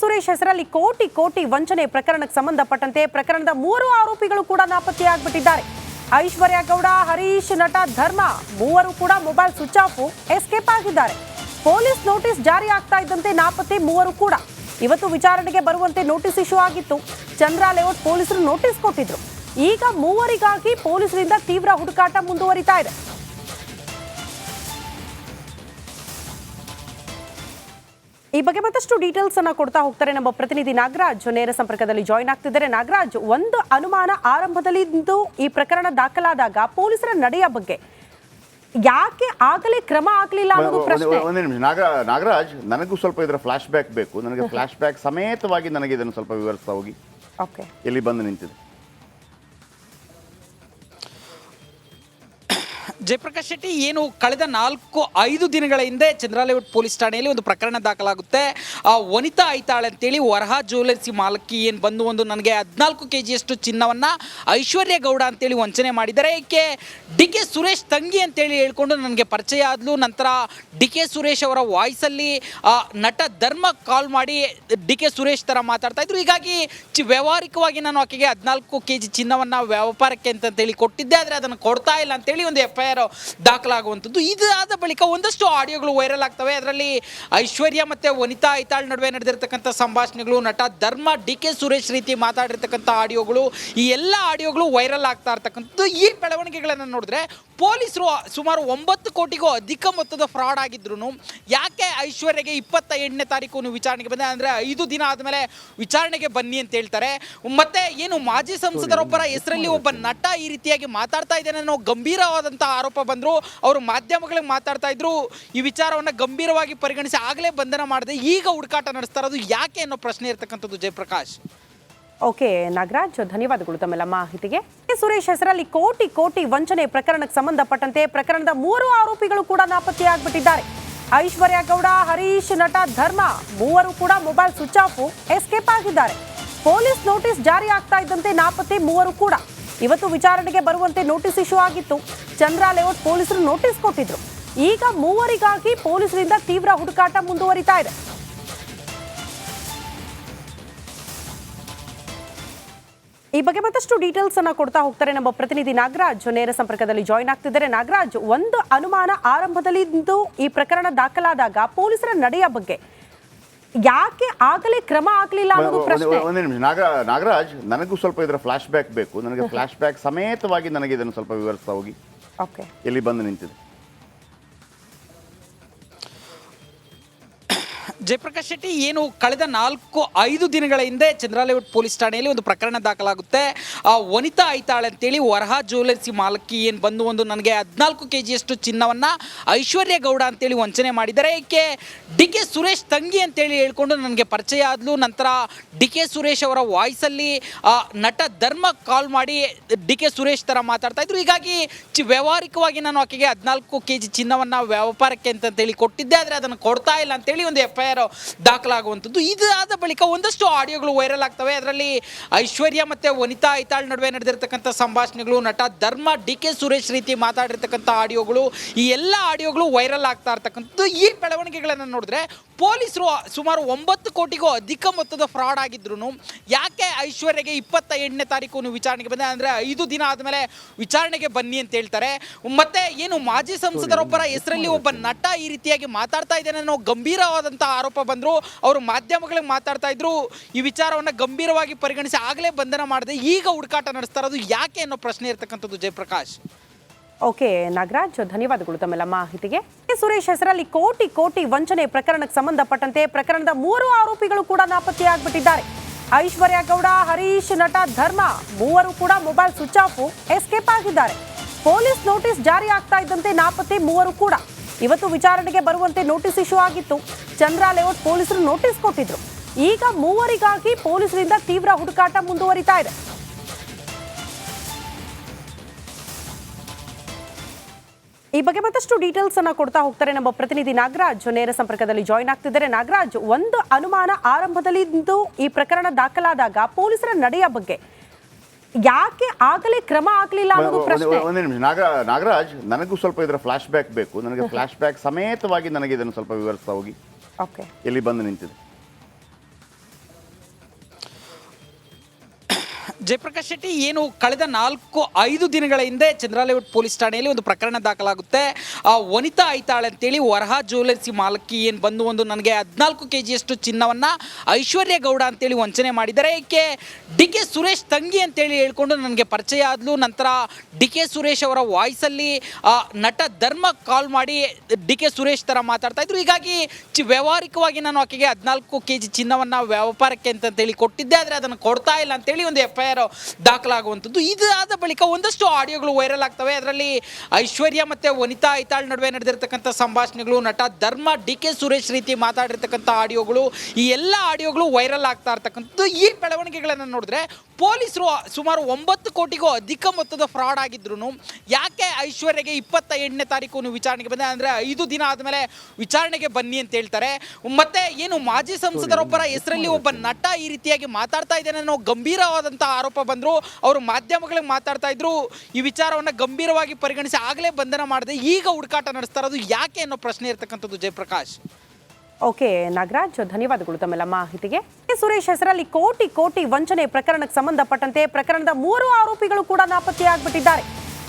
ಸುರೇಶ್ ಹೆಸರಲ್ಲಿ ಕೋಟಿ ಕೋಟಿ ವಂಚನೆ ಪ್ರಕರಣಕ್ಕೆ ಸಂಬಂಧಪಟ್ಟಂತೆ ಪ್ರಕರಣದ ಮೂರು ಆರೋಪಿಗಳು ಕೂಡ ನಾಪತ್ತೆಯಾಗಿಬಿಟ್ಟಿದ್ದಾರೆ. ಐಶ್ವರ್ಯ ಗೌಡ, ಹರೀಶ್ ನಟ ಧರ್ಮ ಮೂವರು ಕೂಡ ಮೊಬೈಲ್ ಸ್ವಿಚ್ ಆಫ್ ಎಸ್ಕೇಪ್ ಆಗಿದ್ದಾರೆ. ಪೊಲೀಸ್ ನೋಟಿಸ್ ಜಾರಿ ಆಗ್ತಾ ಇದ್ದಂತೆ ನಾಪತ್ತೆ ಮೂವರು ಕೂಡ. ಇವತ್ತು ವಿಚಾರಣೆಗೆ ಬರುವಂತೆ ನೋಟಿಸ್ ಇಶ್ಯೂ ಆಗಿತ್ತು. ಚಂದ್ರ ಲೇಔಟ್ ಪೊಲೀಸರು ನೋಟಿಸ್ ಕೊಟ್ಟಿದ್ರು. ಈಗ ಮೂವರಿಗಾಗಿ ಪೊಲೀಸರಿಂದ ತೀವ್ರ ಹುಡುಕಾಟ ಮುಂದುವರಿತಾ ಇದೆ. ಈ ಬಗ್ಗೆ ಮತ್ತಷ್ಟು ಡೀಟೇಲ್ಸ್ ಅನ್ನ ಕೊಡ್ತಾ ಹೋಗ್ತಾರೆ ನಮ್ಮ ಪ್ರತಿನಿಧಿ ನಾಗರಾಜ್. ನೇರ ಸಂಪರ್ಕದಲ್ಲಿ ಜಾಯಿನ್ ಆಗ್ತಿದ್ದಾರೆ. ನಾಗರಾಜ್ ಒಂದು ಅನುಮಾನ ಆರಂಭದಲ್ಲಿ ಇಂದು ಈ ಪ್ರಕರಣ ದಾಖಲಾದಾಗ ಪೊಲೀಸರ ನಡೆಯ ಬಗ್ಗೆ ಯಾಕೆ ಆಗಲೇ ಕ್ರಮ ಆಗ್ಲಿಲ್ಲ ಅನ್ನೋದು ಪ್ರಶ್ನೆ. ಒಂದೇ ನಿಮಿಷ. ನಾಗ ನಾಗರಾಜ್ ನನಗೂ ಸ್ವಲ್ಪ ಇದರ ಫ್ಲಾಶ್ ಬ್ಯಾಕ್ ಬೇಕು. ನನಗೆ ಫ್ಲಾಶ್ ಬ್ಯಾಕ್ ಸಮೇತವಾಗಿ ನನಗೆ ಇದನ್ನು ಸ್ವಲ್ಪ ವಿವರಿಸ್ತಾ ಹೋಗಿ. ಓಕೆ ಎಲ್ಲಿ ಬಂದು ನಿಂತಿದೆ. ಜಯಪ್ರಕಾಶ್ ಶೆಟ್ಟಿ ಏನು ಕಳೆದ ನಾಲ್ಕು ಐದು ದಿನಗಳ ಹಿಂದೆ ಚಂದ್ರಾಲೇಔಟ್ ಪೊಲೀಸ್ ಠಾಣೆಯಲ್ಲಿ ಒಂದು ಪ್ರಕರಣ ದಾಖಲಾಗುತ್ತೆ. ಆ ವನಿತಾ ಐತಾಳೆ ಅಂತೇಳಿ ವರಹ ಜ್ಯುವೆಲರ್ಸಿ ಮಾಲಕಿ ಏನು ಬಂದು ಒಂದು ನನಗೆ ಹದಿನಾಲ್ಕು ಕೆ ಜಿಯಷ್ಟು ಚಿನ್ನವನ್ನು ಐಶ್ವರ್ಯ ಗೌಡ ಅಂತೇಳಿ ವಂಚನೆ ಮಾಡಿದ್ದಾರೆ. ಏಕೆ? ಡಿ ಕೆ ಸುರೇಶ್ ತಂಗಿ ಅಂತೇಳಿ ಹೇಳ್ಕೊಂಡು ನನಗೆ ಪರಿಚಯ ಆದ್ಲು. ನಂತರ ಡಿ ಕೆ ಸುರೇಶ್ ಅವರ ವಾಯ್ಸಲ್ಲಿ ಆ, ನಟ ಧರ್ಮ ಕಾಲ್ ಮಾಡಿ ಡಿ ಕೆ ಸುರೇಶ್ ಥರ ಮಾತಾಡ್ತಾ ಇದ್ರು. ಹೀಗಾಗಿ ಚಿ ವ್ಯಾವಹಾರಿಕವಾಗಿ ನಾನು ಆಕೆಗೆ ಹದಿನಾಲ್ಕು ಕೆ ಜಿ ಚಿನ್ನವನ್ನು ವ್ಯಾಪಾರಕ್ಕೆ ಅಂತಂತೇಳಿ ಕೊಟ್ಟಿದ್ದೆ ಆದರೆ ಅದನ್ನು ಕೊಡ್ತಾ ಇಲ್ಲ ಅಂತೇಳಿ ಒಂದು ಎಫ್ ದಾಖಲಾಗುವಂಥದ್ದು. ಇದಾದ ಬಳಿಕ ಒಂದಷ್ಟು ಆಡಿಯೋಗಳು ವೈರಲ್ ಆಗ್ತವೆ. ಅದರಲ್ಲಿ ಐಶ್ವರ್ಯ ಮತ್ತು ವನಿತಾ ಐತಾಳ್ ನಡುವೆ ನಡೆದಿರ್ತಕ್ಕಂಥ ಸಂಭಾಷಣೆಗಳು, ನಟ ಧರ್ಮ ಡಿ ಕೆ ಸುರೇಶ್ ರೀತಿ ಮಾತಾಡಿರ್ತಕ್ಕಂಥ ಆಡಿಯೋಗಳು, ಈ ಎಲ್ಲ ಆಡಿಯೋಗಳು ವೈರಲ್ ಆಗ್ತಾ ಇರ್ತಕ್ಕಂಥದ್ದು. ಈ ಬೆಳವಣಿಗೆಗಳನ್ನು ನೋಡಿದ್ರೆ ಪೊಲೀಸರು ಸುಮಾರು ಒಂಬತ್ತು ಕೋಟಿಗೂ ಅಧಿಕ ಮೊತ್ತದ ಫ್ರಾಡ್ ಆಗಿದ್ರು ಯಾಕೆ ಐಶ್ವರ್ಯಗೆ ಇಪ್ಪತ್ತ ಎಂಟನೇ ತಾರೀಕು ವಿಚಾರಣೆಗೆ ಬಂದೆ? ಅಂದರೆ ಐದು ದಿನ ಆದಮೇಲೆ ವಿಚಾರಣೆಗೆ ಬನ್ನಿ ಅಂತ ಹೇಳ್ತಾರೆ. ಮತ್ತೆ ಏನು ಮಾಜಿ ಸಂಸದರೊಬ್ಬರ ಹೆಸರಲ್ಲಿ ಒಬ್ಬ ನಟ ಈ ರೀತಿಯಾಗಿ ಮಾತಾಡ್ತಾ ಇದ್ದಾನೆ ಅನ್ನೋ ಗಂಭೀರವಾದಂಥ ಆರೋಪ ಬಂದರು, ಅವರು ಮಾಧ್ಯಮಗಳಿಗೆ ಮಾತಾಡ್ತಾ ಇದ್ರು, ಈ ವಿಚಾರವನ್ನು ಗಂಭೀರವಾಗಿ ಪರಿಗಣಿಸಿ ಆಗಲೇ ಬಂಧನ ಮಾಡದೆ, ಈಗ ಹುಡುಕಾಟ ನಡೆಸ್ತಾ ಇರೋದು ಯಾಕೆ ಅನ್ನೋ ಪ್ರಶ್ನೆ ಇರ್ತಕ್ಕಂಥದ್ದು ಜಯಪ್ರಕಾಶ್. ಓಕೆ, ನಾಗರಾಜ್, ಧನ್ಯವಾದಗಳು ತಮ್ಮೆಲ್ಲ ಮಾಹಿತಿಗೆ. ಸುರೇಶ್ ಹೆಸರಲ್ಲಿ ಕೋಟಿ ಕೋಟಿ ವಂಚನೆ ಪ್ರಕರಣಕ್ಕೆ ಸಂಬಂಧಪಟ್ಟಂತೆ ಪ್ರಕರಣದ ಮೂರು ಆರೋಪಿಗಳು ಕೂಡ ನಾಪತ್ತೆಯಾಗ್ಬಿಟ್ಟಿದ್ದಾರೆ. ಐಶ್ವರ್ಯ ಗೌಡ, ಹರೀಶ್ ನಟ ಧರ್ಮ, ಮೂವರು ಕೂಡ ಮೊಬೈಲ್ ಸ್ವಿಚ್ ಆಫ್ ಎಸ್ಕೇಪ್ ಆಗಿದ್ದಾರೆ. ಪೊಲೀಸ್ ನೋಟಿಸ್ ಜಾರಿ ಆಗ್ತಾ ಇದ್ದಂತೆ ನಾಪತ್ತೆ ಮೂವರು ಕೂಡ. ಇವತ್ತು ವಿಚಾರಣೆಗೆ ಬರುವಂತೆ ನೋಟಿಸ್ ಇಶ್ಯೂ ಆಗಿತ್ತು. ಚಂದ್ರ ಲೇಔಟ್ ಪೊಲೀಸರು ನೋಟಿಸ್ ಕೊಟ್ಟಿದ್ರು. ಈಗ ಮೂವರಿಗಾಗಿ ಪೊಲೀಸರಿಂದ ತೀವ್ರ ಹುಡುಕಾಟ ಮುಂದುವರಿತಾ ಇದೆ. ಈ ಬಗ್ಗೆ ಮತ್ತಷ್ಟು ಡೀಟೇಲ್ಸ್ ಅನ್ನ ಕೊಡ್ತಾ ಹೋಗ್ತಾರೆ ನಮ್ಮ ಪ್ರತಿನಿಧಿ ನಾಗರಾಜ್. ನೇರ ಸಂಪರ್ಕದಲ್ಲಿ ಜಾಯಿನ್ ಆಗ್ತಿದ್ದಾರೆ. ನಾಗರಾಜ್, ಒಂದು ಅನುಮಾನ ಆರಂಭದಲ್ಲಿ ಈ ಪ್ರಕರಣ ದಾಖಲಾದಾಗ ಪೊಲೀಸರ ನಡೆಯ ಬಗ್ಗೆ ಯಾಕೆ ಆಗಲೇ ಕ್ರಮ ಆಗ್ಲಿಲ್ಲ ಅನ್ನೋದು ಪ್ರಶ್ನೆ. ಒಂದೇ ನಿಮಿಷ. ನಾಗ ನಾಗರಾಜ್ ನನಗೂ ಸ್ವಲ್ಪ ಇದರ ಫ್ಲಾಶ್ ಬ್ಯಾಕ್ ಬೇಕು. ನನಗೆ ಫ್ಲಾಶ್ ಬ್ಯಾಕ್ ಸಮೇತವಾಗಿ ನನಗೆ ಇದನ್ನು ಸ್ವಲ್ಪ ವಿವರಿಸ್ತಾ ಹೋಗಿ. ಓಕೆ ಎಲ್ಲಿ ಬಂದು ನಿಂತಿದೆ. ಜಯಪ್ರಕಾಶ್ ಶೆಟ್ಟಿ ಏನು ಕಳೆದ ನಾಲ್ಕು ಐದು ದಿನಗಳ ಹಿಂದೆ ಚಂದ್ರಾಲೇಔಟ್ ಪೊಲೀಸ್ ಠಾಣೆಯಲ್ಲಿ ಒಂದು ಪ್ರಕರಣ ದಾಖಲಾಗುತ್ತೆ. ಆ ವನಿತಾ ಐತಾಳೆ ಅಂತೇಳಿ ವರಹ ಜ್ಯುವೆಲರ್ಸಿ ಮಾಲಕಿ ಏನು ಬಂದು ಒಂದು ನನಗೆ ಹದಿನಾಲ್ಕು ಕೆ ಜಿಯಷ್ಟು ಚಿನ್ನವನ್ನು ಐಶ್ವರ್ಯ ಗೌಡ ಅಂತೇಳಿ ವಂಚನೆ ಮಾಡಿದ್ದಾರೆ. ಏಕೆ? ಡಿ ಕೆ ಸುರೇಶ್ ತಂಗಿ ಅಂತೇಳಿ ಹೇಳ್ಕೊಂಡು ನನಗೆ ಪರಿಚಯ ಆದ್ಲು. ನಂತರ ಡಿ ಕೆ ಸುರೇಶ್ ಅವರ ವಾಯ್ಸಲ್ಲಿ ಆ, ನಟ ಧರ್ಮ ಕಾಲ್ ಮಾಡಿ ಡಿ ಕೆ ಸುರೇಶ್ ಥರ ಮಾತಾಡ್ತಾ ಇದ್ರು. ಹೀಗಾಗಿ ಚಿ ವ್ಯಾವಹಾರಿಕವಾಗಿ ನಾನು ಆಕೆಗೆ ಹದಿನಾಲ್ಕು ಕೆ ಜಿ ಚಿನ್ನವನ್ನು ವ್ಯಾಪಾರಕ್ಕೆ ಅಂತಂತೇಳಿ ಕೊಟ್ಟಿದ್ದೆ ಆದರೆ ಅದನ್ನು ಕೊಡ್ತಾ ಇಲ್ಲ ಅಂತೇಳಿ ಒಂದು ಎಫ್ ದಾಖಲಾಗುವಂಥದ್ದು. ಇದಾದ ಬಳಿಕ ಒಂದಷ್ಟು ಆಡಿಯೋಗಳು ವೈರಲ್ ಆಗ್ತವೆ. ಅದರಲ್ಲಿ ಐಶ್ವರ್ಯ ಮತ್ತು ವನಿತಾ ಐತಾಳ್ ನಡುವೆ ನಡೆದಿರ್ತಕ್ಕಂಥ ಸಂಭಾಷಣೆಗಳು, ನಟ ಧರ್ಮ ಡಿ ಕೆ ಸುರೇಶ್ ರೀತಿ ಮಾತಾಡಿರ್ತಕ್ಕಂಥ ಆಡಿಯೋಗಳು, ಈ ಎಲ್ಲ ಆಡಿಯೋಗಳು ವೈರಲ್ ಆಗ್ತಾ ಇರ್ತಕ್ಕಂಥದ್ದು. ಈ ಬೆಳವಣಿಗೆಗಳನ್ನು ನೋಡಿದ್ರೆ ಪೊಲೀಸರು ಸುಮಾರು ಒಂಬತ್ತು ಕೋಟಿಗೂ ಅಧಿಕ ಮೊತ್ತದ ಫ್ರಾಡ್ ಆಗಿದ್ರು ಯಾಕೆ ಐಶ್ವರ್ಯಗೆ ಇಪ್ಪತ್ತ ಎಂಟನೇ ತಾರೀಕು ವಿಚಾರಣೆಗೆ ಬಂದೆ? ಅಂದರೆ ಐದು ದಿನ ಆದಮೇಲೆ ವಿಚಾರಣೆಗೆ ಬನ್ನಿ ಅಂತ ಹೇಳ್ತಾರೆ. ಮತ್ತೆ ಏನು ಮಾಜಿ ಸಂಸದರೊಬ್ಬರ ಹೆಸರಲ್ಲಿ ಒಬ್ಬ ನಟ ಈ ರೀತಿಯಾಗಿ ಮಾತಾಡ್ತಾ ಇದ್ದಾನೆ ಅನ್ನೋ ಗಂಭೀರವಾದಂಥ ಆರೋಪ ಬಂದರು. ಅವರು ಮಾಧ್ಯಮಗಳಿಗೆ ಮಾತಾಡ್ತಾ ಇದ್ರು. ಈ ವಿಚಾರವನ್ನು ಗಂಭೀರವಾಗಿ ಪರಿಗಣಿಸಿ ಆಗಲೇ ಬಂಧನ ಮಾಡಿದೆ. ಈಗ ಹುಡುಕಾಟ ನಡೆಸ್ತಾ ಇರೋದು ಯಾಕೆ ಅನ್ನೋ ಪ್ರಶ್ನೆ ಇರತಕ್ಕಂಥದ್ದು ಜಯಪ್ರಕಾಶ್. ಓಕೆ, ನಾಗರಾಜ್, ಧನ್ಯವಾದಗಳು ತಮ್ಮೆಲ್ಲ ಮಾಹಿತಿಗೆ. ಸುರೇಶ್ ಹೆಸರಲ್ಲಿ ಕೋಟಿ ಕೋಟಿ ವಂಚನೆ ಪ್ರಕರಣಕ್ಕೆ ಸಂಬಂಧಪಟ್ಟಂತೆ ಪ್ರಕರಣದ ಮೂರು ಆರೋಪಿಗಳು ಕೂಡ ನಾಪತ್ತೆಯಾಗಿಬಿಟ್ಟಿದ್ದಾರೆ. ಐಶ್ವರ್ಯ ಗೌಡ, ಹರೀಶ್ ನಟ ಧರ್ಮ ಮೂವರು ಕೂಡ ಮೊಬೈಲ್ ಸ್ವಿಚ್ ಆಫ್ ಎಸ್ಕೇಪ್ ಆಗಿದ್ದಾರೆ. ಪೊಲೀಸ್ ನೋಟಿಸ್ ಜಾರಿ ಆಗ್ತಾ ಇದ್ದಂತೆ ನಾಪತ್ತೆ ಮೂವರು ಕೂಡ. ಇವತ್ತು ವಿಚಾರಣೆಗೆ ಬರುವಂತೆ ನೋಟಿಸ್ ಇಶ್ಯೂ ಆಗಿತ್ತು. ಚಂದ್ರ ಲೇಔಟ್ ಪೊಲೀಸರು ನೋಟಿಸ್ ಕೊಟ್ಟಿದ್ರು. ಈಗ ಮೂವರಿಗಾಗಿ ಪೊಲೀಸರಿಂದ ತೀವ್ರ ಹುಡುಕಾಟ ಮುಂದುವರಿತಾ ಇದೆ. ಈ ಬಗ್ಗೆ ಮತ್ತಷ್ಟು ಡೀಟೇಲ್ಸ್ ಅನ್ನ ಕೊಡ್ತಾ ಹೋಗ್ತಾರೆ ನಮ್ಮ ಪ್ರತಿನಿಧಿ ನಾಗರಾಜ್. ನೇರ ಸಂಪರ್ಕದಲ್ಲಿ ಜಾಯಿನ್ ಆಗ್ತಿದ್ದಾರೆ. ನಾಗರಾಜ್ ಒಂದು ಅನುಮಾನ ಆರಂಭದಲ್ಲಿ ಇಂದು ಈ ಪ್ರಕರಣ ದಾಖಲಾದಾಗ ಪೊಲೀಸರ ನಡೆಯ ಬಗ್ಗೆ ಯಾಕೆ ಆಗಲೇ ಕ್ರಮ ಆಗ್ಲಿಲ್ಲ ಅನ್ನೋದು ಒಂದೇ ಪ್ರಶ್ನೆ. ಒಂದೇ ನಿಮಿಷ. ನಾಗ ನಾಗರಾಜ್ ನನಗೂ ಸ್ವಲ್ಪ ಇದರ ಫ್ಲಾಶ್ ಬ್ಯಾಕ್ ಬೇಕು. ನನಗೆ ಫ್ಲಾಶ್ ಬ್ಯಾಕ್ ಸಮೇತವಾಗಿ ನನಗೆ ಇದನ್ನು ಸ್ವಲ್ಪ ವಿವರಿಸ್ತಾ ಹೋಗಿ. ಓಕೆ ಎಲ್ಲಿ ಬಂದು ನಿಂತಿದೆ? ಜಯಪ್ರಕಾಶ್ ಶೆಟ್ಟಿ ಏನು ಕಳೆದ ನಾಲ್ಕು ಐದು ದಿನಗಳ ಹಿಂದೆ ಚಂದ್ರಾಲೇಔಟ್ ಪೊಲೀಸ್ ಠಾಣೆಯಲ್ಲಿ ಒಂದು ಪ್ರಕರಣ ದಾಖಲಾಗುತ್ತೆ. ಆ ವನಿತಾ ಐತಾಳೆ ಅಂತೇಳಿ ವರಹ ಜ್ಯುವೆಲರ್ಸಿ ಮಾಲಕಿ ಏನು ಬಂದು ಒಂದು ನನಗೆ ಹದಿನಾಲ್ಕು ಕೆ ಜಿಯಷ್ಟು ಚಿನ್ನವನ್ನು ಐಶ್ವರ್ಯ ಗೌಡ ಅಂತೇಳಿ ವಂಚನೆ ಮಾಡಿದ್ದಾರೆ. ಏಕೆ? ಡಿ ಕೆ ಸುರೇಶ್ ತಂಗಿ ಅಂತೇಳಿ ಹೇಳ್ಕೊಂಡು ನನಗೆ ಪರಿಚಯ ಆದ್ಲು. ನಂತರ ಡಿ ಕೆ ಸುರೇಶ್ ಅವರ ವಾಯ್ಸಲ್ಲಿ ಆ, ನಟ ಧರ್ಮ ಕಾಲ್ ಮಾಡಿ ಡಿ ಕೆ ಸುರೇಶ್ ಥರ ಮಾತಾಡ್ತಾ ಇದ್ರು. ಹೀಗಾಗಿ ಚಿ ವ್ಯಾವಹಾರಿಕವಾಗಿ ನಾನು ಆಕೆಗೆ ಹದಿನಾಲ್ಕು ಕೆ ಜಿ ಚಿನ್ನವನ್ನು ವ್ಯಾಪಾರಕ್ಕೆ ಅಂತಂತೇಳಿ ಕೊಟ್ಟಿದ್ದೆ ಆದರೆ ಅದನ್ನು ಕೊಡ್ತಾ ಇಲ್ಲ ಅಂತೇಳಿ ಒಂದು ಎಫ್ ದಾಖಲಾಗುವಂಥದ್ದು. ಇದಾದ ಬಳಿಕ ಒಂದಷ್ಟು ಆಡಿಯೋಗಳು ವೈರಲ್ ಆಗ್ತವೆ. ಅದರಲ್ಲಿ ಐಶ್ವರ್ಯ ಮತ್ತು ವನಿತಾ ಐತಾಳ್ ನಡುವೆ ನಡೆದಿರ್ತಕ್ಕಂಥ ಸಂಭಾಷಣೆಗಳು, ನಟ ಧರ್ಮ ಡಿ ಕೆ ಸುರೇಶ್ ರೀತಿ ಮಾತಾಡಿರ್ತಕ್ಕಂಥ ಆಡಿಯೋಗಳು, ಈ ಎಲ್ಲ ಆಡಿಯೋಗಳು ವೈರಲ್ ಆಗ್ತಾ ಇರ್ತಕ್ಕಂಥದ್ದು. ಈ ಬೆಳವಣಿಗೆಗಳನ್ನು ನೋಡಿದ್ರೆ ಪೊಲೀಸರು ಸುಮಾರು ಒಂಬತ್ತು ಕೋಟಿಗೂ ಅಧಿಕ ಮೊತ್ತದ ಫ್ರಾಡ್ ಆಗಿದ್ರು ಯಾಕೆ ಐಶ್ವರ್ಯಗೆ ಇಪ್ಪತ್ತ ಎಂಟನೇ ತಾರೀಕು ವಿಚಾರಣೆಗೆ ಬಂದೆ? ಅಂದರೆ ಐದು ದಿನ ಆದಮೇಲೆ ವಿಚಾರಣೆಗೆ ಬನ್ನಿ ಅಂತ ಹೇಳ್ತಾರೆ. ಮತ್ತೆ ಏನು ಮಾಜಿ ಸಂಸದರೊಬ್ಬರ ಹೆಸರಲ್ಲಿ ಒಬ್ಬ ನಟ ಈ ರೀತಿಯಾಗಿ ಮಾತಾಡ್ತಾ ಇದ್ದಾನೆ ಅನ್ನೋ ಗಂಭೀರವಾದಂಥ ಆರೋಪ ಬಂದರು. ಅವರು ಮಾಧ್ಯಮಗಳಿಗೆ ಮಾತಾಡ್ತಾ ಇದ್ರು. ಈ ವಿಚಾರವನ್ನು ಗಂಭೀರವಾಗಿ ಪರಿಗಣಿಸಿ ಆಗಲೇ ಬಂಧನ ಮಾಡಿದೆ. ಈಗ ಹುಡುಕಾಟ ನಡೆಸ್ತಾ ಇರೋದು ಯಾಕೆ ಅನ್ನೋ ಪ್ರಶ್ನೆ ಇರತಕ್ಕಂಥದ್ದು ಜಯಪ್ರಕಾಶ್. ಓಕೆ, ನಾಗರಾಜ್, ಧನ್ಯವಾದಗಳು ತಮ್ಮೆಲ್ಲ ಮಾಹಿತಿಗೆ. ಸುರೇಶ್ ಹೆಸರಲ್ಲಿ ಕೋಟಿ ಕೋಟಿ ವಂಚನೆ ಪ್ರಕರಣಕ್ಕೆ ಸಂಬಂಧಪಟ್ಟಂತೆ ಪ್ರಕರಣದ ಮೂರು ಆರೋಪಿಗಳು ಕೂಡ ನಾಪತ್ತೆಯಾಗಿಬಿಟ್ಟಿದ್ದಾರೆ.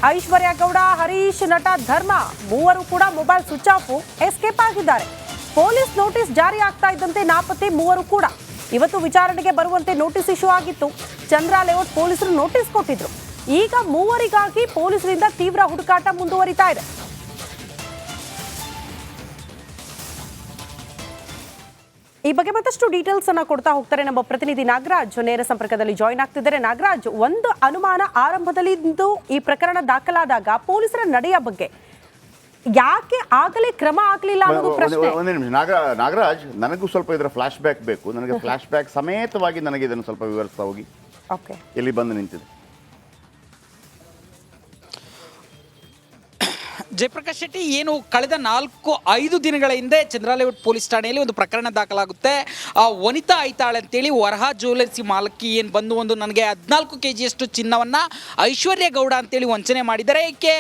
ಐಶ್ವರ್ಯ ಗೌಡ, ಹರೀಶ್ ನಟ ಧರ್ಮ ಮೂವರು ಕೂಡ ಮೊಬೈಲ್ ಸ್ವಿಚ್ ಆಫ್ ಎಸ್ಕೇಪ್ ಆಗಿದ್ದಾರೆ. ಪೊಲೀಸ್ ನೋಟಿಸ್ ಜಾರಿ ಆಗ್ತಾ ಇದ್ದಂತೆ ನಾಪತ್ತೆ ಮೂವರು ಕೂಡ. ಇವತ್ತು ವಿಚಾರಣೆಗೆ ಬರುವಂತೆ ನೋಟಿಸ್ ಇಶ್ಯೂ ಆಗಿತ್ತು. ಚಂದ್ರ ಲೇಔಟ್ ಪೊಲೀಸರು ನೋಟಿಸ್ ಕೊಟ್ಟಿದ್ರು. ಈಗ ಮೂವರಿಗಾಗಿ ಪೊಲೀಸರಿಂದ ತೀವ್ರ ಹುಡುಕಾಟ ಮುಂದುವರಿತಾ ಇದೆ. ಈ ಬಗ್ಗೆ ಮತ್ತಷ್ಟು ಡೀಟೇಲ್ಸ್ ಅನ್ನ ಕೊಡ್ತಾ ಹೋಗ್ತಾರೆ ನಮ್ಮ ಪ್ರತಿನಿಧಿ ನಾಗರಾಜ್. ನೇರ ಸಂಪರ್ಕದಲ್ಲಿ ಜಾಯಿನ್ ಆಗ್ತಿದ್ದಾರೆ. ನಾಗರಾಜ್ ಒಂದು ಅನುಮಾನ ಆರಂಭದಲ್ಲಿ ಇಂದು ಈ ಪ್ರಕರಣ ದಾಖಲಾದಾಗ ಪೊಲೀಸರ ನಡೆಯ ಬಗ್ಗೆ ಯಾಕೆ ಆಗಲೇ ಕ್ರಮ ಆಗ್ಲಿಲ್ಲ ಅನ್ನೋದು ಪ್ರಶ್ನೆ. ಒಂದೇ ನಿಮಿಷ. ನಾಗ ನಾಗರಾಜ್ ನನಗೂ ಸ್ವಲ್ಪ ಇದರ ಫ್ಲಾಶ್ ಬ್ಯಾಕ್ ಬೇಕು. ನನಗೆ ಫ್ಲಾಶ್ ಬ್ಯಾಕ್ ಸಮೇತವಾಗಿ ನನಗೆ ಇದನ್ನು ಸ್ವಲ್ಪ ವಿವರಿಸ್ತಾ ಹೋಗಿ. ಓಕೆ ಎಲ್ಲಿ ಬಂದು ನಿಂತಿದೆ. ಜಯಪ್ರಕಾಶ್ ಶೆಟ್ಟಿ ಏನು ಕಳೆದ ನಾಲ್ಕು ಐದು ದಿನಗಳ ಹಿಂದೆ ಚಂದ್ರಾಲೇಔಟ್ ಪೊಲೀಸ್ ಠಾಣೆಯಲ್ಲಿ ಒಂದು ಪ್ರಕರಣ ದಾಖಲಾಗುತ್ತೆ. ಆ ವನಿತಾ ಐತಾಳೆ ಅಂತೇಳಿ ವರಹ ಜ್ಯುವೆಲರ್ಸಿ ಮಾಲಕಿ ಏನು ಬಂದು ಒಂದು ನನಗೆ ಹದಿನಾಲ್ಕು ಕೆ ಜಿಯಷ್ಟು ಚಿನ್ನವನ್ನು ಐಶ್ವರ್ಯ ಗೌಡ ಅಂತೇಳಿ ವಂಚನೆ ಮಾಡಿದ್ದಾರೆ. ಏಕೆ?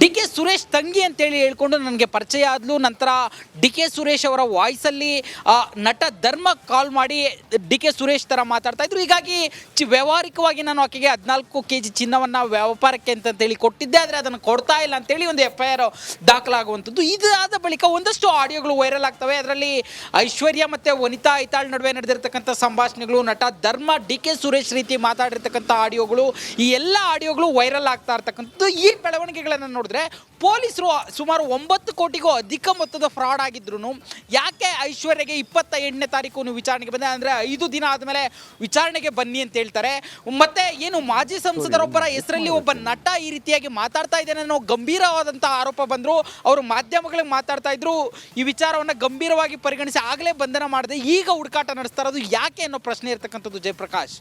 ಡಿ ಕೆ ಸುರೇಶ್ ತಂಗಿ ಅಂತೇಳಿ ಹೇಳ್ಕೊಂಡು ನನಗೆ ಪರಿಚಯ ಆದ್ಲು. ನಂತರ ಡಿ ಕೆ ಸುರೇಶ್ ಅವರ ವಾಯ್ಸಲ್ಲಿ ಆ, ನಟ ಧರ್ಮ ಕಾಲ್ ಮಾಡಿ ಡಿ ಕೆ ಸುರೇಶ್ ಥರ ಮಾತಾಡ್ತಾ ಇದ್ರು. ಹೀಗಾಗಿ ಚಿ ವ್ಯಾವಹಾರಿಕವಾಗಿ ನಾನು ಆಕೆಗೆ ಹದಿನಾಲ್ಕು ಕೆ ಜಿ ಚಿನ್ನವನ್ನು ವ್ಯಾಪಾರಕ್ಕೆ ಅಂತಂತೇಳಿ ಕೊಟ್ಟಿದ್ದೆ ಆದರೆ ಅದನ್ನು ಕೊಡ್ತಾ ಇಲ್ಲ ಅಂತೇಳಿ ಒಂದು ಎಫ್ ದಾಖಲಾಗುವಂಥದ್ದು. ಇದಾದ ಬಳಿಕ ಒಂದಷ್ಟು ಆಡಿಯೋಗಳು ವೈರಲ್ ಆಗ್ತವೆ. ಅದರಲ್ಲಿ ಐಶ್ವರ್ಯ ಮತ್ತು ವನಿತಾ ಐತಾಳ್ ನಡುವೆ ನಡೆದಿರ್ತಕ್ಕಂಥ ಸಂಭಾಷಣೆಗಳು, ನಟ ಧರ್ಮ ಡಿ ಕೆ ಸುರೇಶ್ ರೀತಿ ಮಾತಾಡಿರ್ತಕ್ಕಂಥ ಆಡಿಯೋಗಳು, ಈ ಎಲ್ಲ ಆಡಿಯೋಗಳು ವೈರಲ್ ಆಗ್ತಾ ಇರ್ತಕ್ಕಂಥದ್ದು. ಈ ಬೆಳವಣಿಗೆಗಳನ್ನು ನೋಡಿದ್ರೆ ಪೊಲೀಸರು ಸುಮಾರು ಒಂಬತ್ತು ಕೋಟಿಗೂ ಅಧಿಕ ಮೊತ್ತದ ಫ್ರಾಡ್ ಆಗಿದ್ರು ಯಾಕೆ ಐಶ್ವರ್ಯಗೆ ಇಪ್ಪತ್ತ ಎಂಟನೇ ತಾರೀಕು ವಿಚಾರಣೆಗೆ ಬಂದೆ? ಅಂದರೆ ಐದು ದಿನ ಆದಮೇಲೆ ವಿಚಾರಣೆಗೆ ಬನ್ನಿ ಅಂತ ಹೇಳ್ತಾರೆ. ಮತ್ತೆ ಏನು ಮಾಜಿ ಸಂಸದರೊಬ್ಬರ ಹೆಸರಲ್ಲಿ ಒಬ್ಬ ನಟ ಈ ರೀತಿಯಾಗಿ ಮಾತಾಡ್ತಾ ಇದ್ದೇನೆ ಅನ್ನೋ ಗಂಭೀರವಾದಂಥ ಆರೋಪ ಬಂದರು. ಅವರು ಮಾಧ್ಯಮಗಳಿಗೆ ಮಾತಾಡ್ತಾ ಇದ್ರು. ಈ ವಿಚಾರವನ್ನು ಗಂಭೀರವಾಗಿ ಪರಿಗಣಿಸಿ ಆಗಲೇ ಬಂಧನ ಮಾಡದೆ. ಈಗ ಹುಡುಕಾಟ ನಡೆಸ್ತಾ ಇರೋದು ಯಾಕೆ ಅನ್ನೋ ಪ್ರಶ್ನೆ ಇರತಕ್ಕಂಥದ್ದು ಜಯಪ್ರಕಾಶ್.